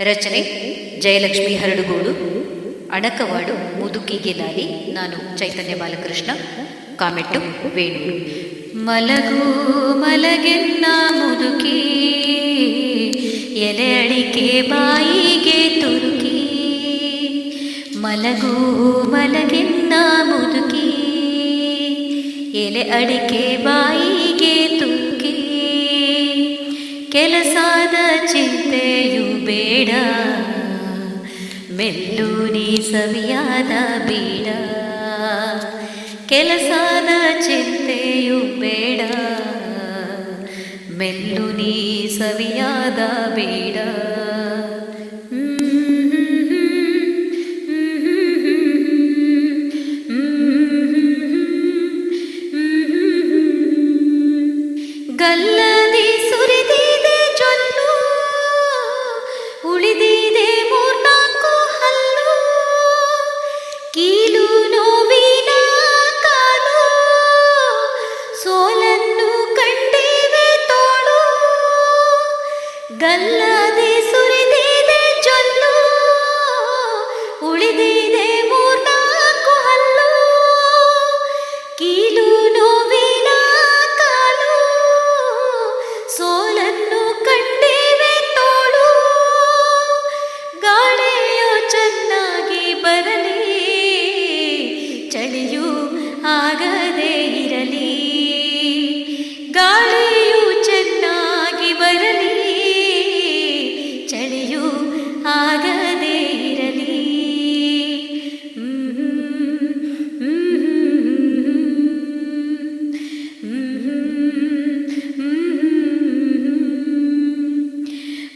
ರಚನೆ, ಜಯಲಕ್ಷ್ಮಿ ಹರಡುಗೋಡು, ಅಣಕವಾಡು, ಮುದುಕಿಗೆ ಲಾಲಿ, ನಾನು ಚೈತನ್ಯ ಬಾಲಕೃಷ್ಣ, ಕಾಮೆಟ್ಟು, ವೇಣು. ಮಲಗು, ಮಲಗೆನ್ನ ಮುದುಕಿ, ಎಲೆ ಅಡಿಕೆ ಬಾಯಿಗೆ ತುರುಕಿ. ಮಲಗು, ಮಲಗೆನ್ನ ಮುದುಕಿ, ಎಲೆ ಅಡಿಕೆ ಬಾಯಿಗೆ ತುರುಕಿ. ಕೆಲಸದ ಚಿಂತೆಯು ಬೇಡ. ಮೆಲ್ಲು ನೀ ಸವಿಯಾದ ಬೇಡ. ಕೆಲಸದ ಚಿಂತೆಯು ಬೇಡ. ಮೆಲ್ಲು ನೀ ಸವಿಯಾದ ಬೇಡ. ಸುರಿದಿದೆ ಜೊಲ್ಲು ಉಳಿದಿದೆ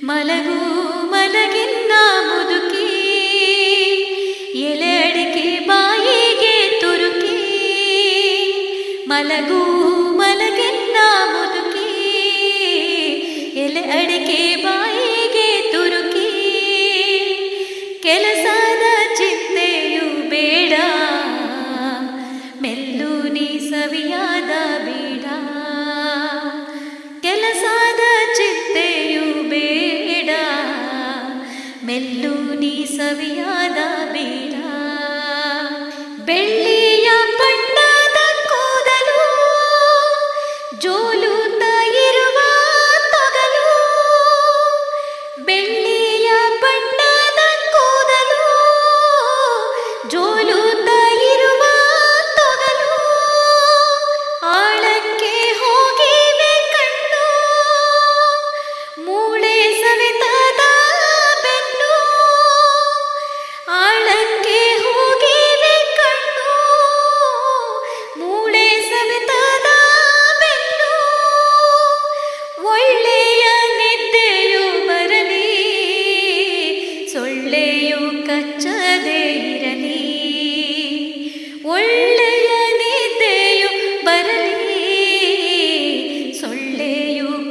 ಮಲಗು ಮಲಗಿನ್ನ ಮುದುಕಿ ಎಲೆ ಅಡಿಕೆ ಬಾಯಿಗೆ ತುರುಕಿ ಮಲಗು ಮಲಗಿನ್ನ ಮುದುಕಿ ಎಲೆ ಅಡಿಕೆ ಮೆಲ್ಲು ನೀ ಸವಿಯಾದ ಬೇಡ. ಬೆಳ್ಳಿಯ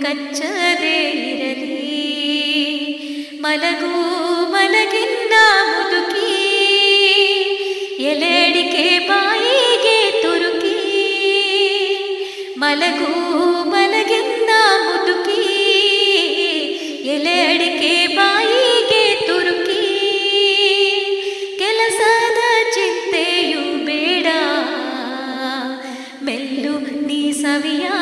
ಕಚ್ಚದೇ ಇರಲಿ ಮಲಗು ಮಲಗಿನ್ನ ಮುದುಕಿ ಎಲೆ ಅಡಿಕೆ ಬಾಯಿಗೆ ತುರುಕಿ ಮಲಗು ಮಲಗಿನ್ನ ಮುದುಕಿ ಎಲೆ ಅಡಿಕೆ ಬಾಯಿಗೆ ತುರುಕಿ ಕೆಲಸದ ಚಿಂತೆಯು ಬೇಡ ಮೆಲ್ಲು ನೀ ಸವಿಯಾದ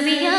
ಸವಿಯಾ